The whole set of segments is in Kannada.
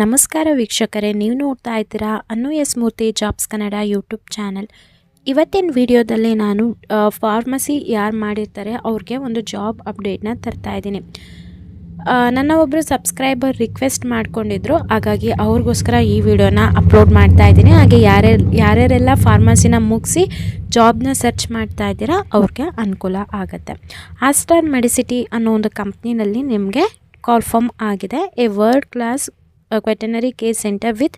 ನಮಸ್ಕಾರ ವೀಕ್ಷಕರೇ, ನೀವು ನೋಡ್ತಾ ಇದ್ದೀರಾ ಅನ್ನು S Murthy jobs Kannada YouTube channel. ಇವತ್ತಿನ ವಿಡಿಯೋದಲ್ಲಿ ನಾನು ಫಾರ್ಮಸಿ ಯಾರು ಮಾಡಿರ್ತಾರೆ ಅವ್ರಿಗೆ ಒಂದು ಜಾಬ್ ಅಪ್ಡೇಟ್ನ ತರ್ತಾ ಇದ್ದೀನಿ. ನನ್ನ ಒಬ್ಬರು ಸಬ್ಸ್ಕ್ರೈಬರ್ ರಿಕ್ವೆಸ್ಟ್ ಮಾಡ್ಕೊಂಡಿದ್ರು, ಹಾಗಾಗಿ ಅವ್ರಿಗೋಸ್ಕರ ಈ ವಿಡಿಯೋನ ಅಪ್ಲೋಡ್ ಮಾಡ್ತಾ ಇದ್ದೀನಿ. ಹಾಗೆ ಯಾರ್ಯಾರು ಯಾರ್ಯಾರೆಲ್ಲ ಫಾರ್ಮಸಿನ ಮುಗಿಸಿ ಜಾಬ್ನ ಸರ್ಚ್ ಮಾಡ್ತಾ ಇದ್ದೀರಾ ಅವ್ರಿಗೆ ಅನುಕೂಲ ಆಗುತ್ತೆ. ಆಸ್ಟರ್ ಮೆಡಿಸಿಟಿ ಅನ್ನೋ ಒಂದು ಕಂಪ್ನಿನಲ್ಲಿ ನಿಮಗೆ ಕಾಲ್ ಫಾರ್ಮ್ ಆಗಿದೆ. A world class veterinary care centre with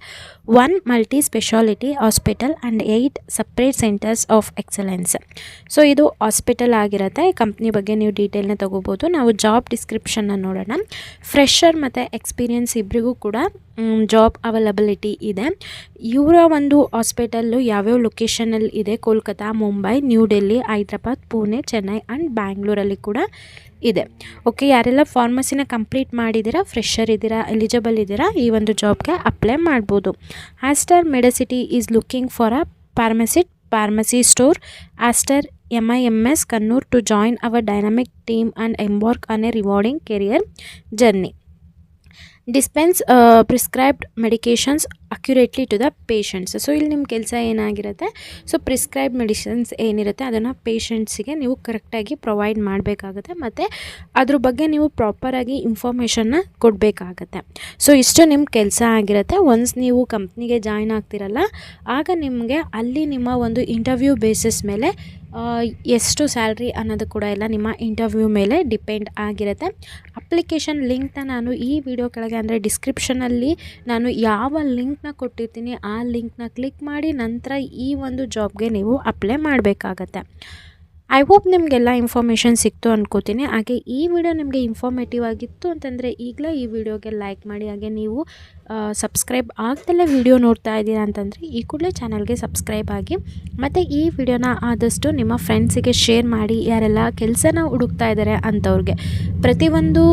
one multi speciality hospital and eight separate centres of excellence so ಇದು ಹಾಸ್ಪಿಟಲ್ ಆಗಿರುತ್ತೆ. ಈ ಕಂಪ್ನಿ ಬಗ್ಗೆ ನೀವು ಡೀಟೇಲ್ನ ತಗೋಬೋದು. ನಾವು ಜಾಬ್ ಡಿಸ್ಕ್ರಿಪ್ಷನ್ನ ನೋಡೋಣ. ಫ್ರೆಶರ್ ಮತ್ತು ಎಕ್ಸ್ಪೀರಿಯನ್ಸ್ ಇಬ್ಬರಿಗೂ ಕೂಡ ಜಾಬ್ ಅವೈಲಬಿಲಿಟಿ ಇದೆ. ಇವರ ಒಂದು ಹಾಸ್ಪಿಟಲ್ಲು ಯಾವ್ಯಾವ ಲೊಕೇಶನಲ್ಲಿ ಇದೆ? ಕೋಲ್ಕತ್ತಾ ಮುಂಬೈ ನ್ಯೂ ಡೆಲ್ಲಿ ಹೈದ್ರಾಬಾದ್, ಪುಣೆ, ಚೆನ್ನೈ ಆ್ಯಂಡ್ ಬ್ಯಾಂಗ್ಳೂರಲ್ಲಿ ಕೂಡ ಇದೆ. ಓಕೆ ಯಾರೆಲ್ಲ ಫಾರ್ಮಸಿನ ಕಂಪ್ಲೀಟ್ ಮಾಡಿದ್ದೀರಾ ಫ್ರೆಷರ್ ಇದ್ದೀರಾ ಎಲಿಜಿಬಲ್ ಇದ್ದೀರಾ, ಈ ಒಂದು ಜಾಬ್ಗೆ ಅಪ್ಲೈ ಮಾಡ್ಬೋದು. Aster Medcity is looking for a pharmacist pharmacy store Aster M I M S Kannur to join our dynamic team and embark on a rewarding career journey dispense prescribed medications accurately to the patients so ಇಲ್ಲಿ ನಿಮ್ಮ ಕೆಲಸ ಏನಾಗಿರುತ್ತೆ? ಸೊ ಪ್ರಿಸ್ಕ್ರೈಬ್ ಮೆಡಿಸಿನ್ಸ್ ಏನಿರುತ್ತೆ, ಅದನ್ನು ಪೇಷಂಟ್ಸಿಗೆ ನೀವು ಕರೆಕ್ಟಾಗಿ ಪ್ರೊವೈಡ್ ಮಾಡಬೇಕಾಗುತ್ತೆ ಮತ್ತು ಅದ್ರ ಬಗ್ಗೆ ನೀವು ಪ್ರಾಪರಾಗಿ ಇನ್ಫಾರ್ಮೇಷನ್ನ ಕೊಡಬೇಕಾಗತ್ತೆ. ಸೊ ಇಷ್ಟು ನಿಮ್ಮ ಕೆಲಸ ಆಗಿರುತ್ತೆ. ಒನ್ಸ್ ನೀವು ಕಂಪ್ನಿಗೆ ಜಾಯ್ನ್ ಆಗ್ತಿರಲ್ಲ, ಆಗ ನಿಮಗೆ ಅಲ್ಲಿ ನಿಮ್ಮ ಒಂದು ಇಂಟರ್ವ್ಯೂ ಬೇಸಿಸ್ ಮೇಲೆ ಎಷ್ಟು ಸ್ಯಾಲ್ರಿ ಅನ್ನೋದು ಕೂಡ ಎಲ್ಲ ನಿಮ್ಮ ಇಂಟರ್ವ್ಯೂ ಮೇಲೆ ಡಿಪೆಂಡ್ ಆಗಿರುತ್ತೆ. ಅಪ್ಲಿಕೇಶನ್ ಲಿಂಕ್ನ ನಾನು ಈ ವಿಡಿಯೋ ಕೆಳಗೆ ಅಂದರೆ ಡಿಸ್ಕ್ರಿಪ್ಷನಲ್ಲಿ ನಾನು ಯಾವ ಲಿಂಕ್ನ ಕೊಟ್ಟಿರ್ತೀನಿ, ಆ ಲಿಂಕ್ನ ಕ್ಲಿಕ್ ಮಾಡಿ ನಂತರ ಈ ಒಂದು ಜಾಬ್ಗೆ ನೀವು ಅಪ್ಲೈ ಮಾಡಬೇಕಾಗತ್ತೆ. ಐ ಹೋಪ್ ನಿಮಗೆಲ್ಲ ಇನ್ಫಾರ್ಮೇಷನ್ ಸಿಕ್ತು ಅಂದ್ಕೋತೀನಿ ಹಾಗೆ ಈ ವಿಡಿಯೋ ನಿಮಗೆ ಇನ್ಫಾರ್ಮೇಟಿವ್ ಆಗಿತ್ತು ಅಂತಂದರೆ ಈಗಲೇ ಈ ವಿಡಿಯೋಗೆ ಲೈಕ್ ಮಾಡಿ, ಹಾಗೆ ನೀವು ಸಬ್ಸ್ಕ್ರೈಬ್ ಆಗ್ದಲ್ಲೇ ವಿಡಿಯೋ ನೋಡ್ತಾ ಇದ್ದೀರಾ ಅಂತಂದರೆ ಈ ಕೂಡಲೇ ಚಾನಲ್ಗೆ ಸಬ್ಸ್ಕ್ರೈಬ್ ಆಗಿ, ಮತ್ತು ಈ ವಿಡಿಯೋನ ಆದಷ್ಟು ನಿಮ್ಮ ಫ್ರೆಂಡ್ಸಿಗೆ ಶೇರ್ ಮಾಡಿ, ಯಾರೆಲ್ಲ ಕೆಲಸನ ಹುಡುಕ್ತಾ ಇದ್ದಾರೆ ಅಂಥವ್ರಿಗೆ ಪ್ರತಿಯೊಂದು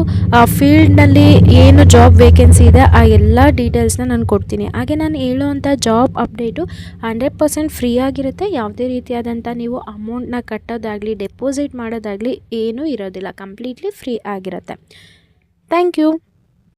ಫೀಲ್ಡ್ನಲ್ಲಿ ಏನು ಜಾಬ್ ವೇಕೆನ್ಸಿ ಇದೆ, ಆ ಎಲ್ಲ ಡೀಟೇಲ್ಸ್ನ ನಾನು ಕೊಡ್ತೀನಿ. ಹಾಗೆ ನಾನು ಹೇಳುವಂಥ job update hundred percent free ಆಗಿರುತ್ತೆ. ಯಾವುದೇ ರೀತಿಯಾದಂಥ ನೀವು ಅಮೌಂಟ್ನ ಕಟ್ಟೋದಾಗಲಿ ಡೆಪಾಸಿಟ್ ಮಾಡೋದಾಗಲಿ ಏನೂ ಇರೋದಿಲ್ಲ. ಕಂಪ್ಲೀಟ್ಲಿ ಫ್ರೀ ಆಗಿರುತ್ತೆ. Thank you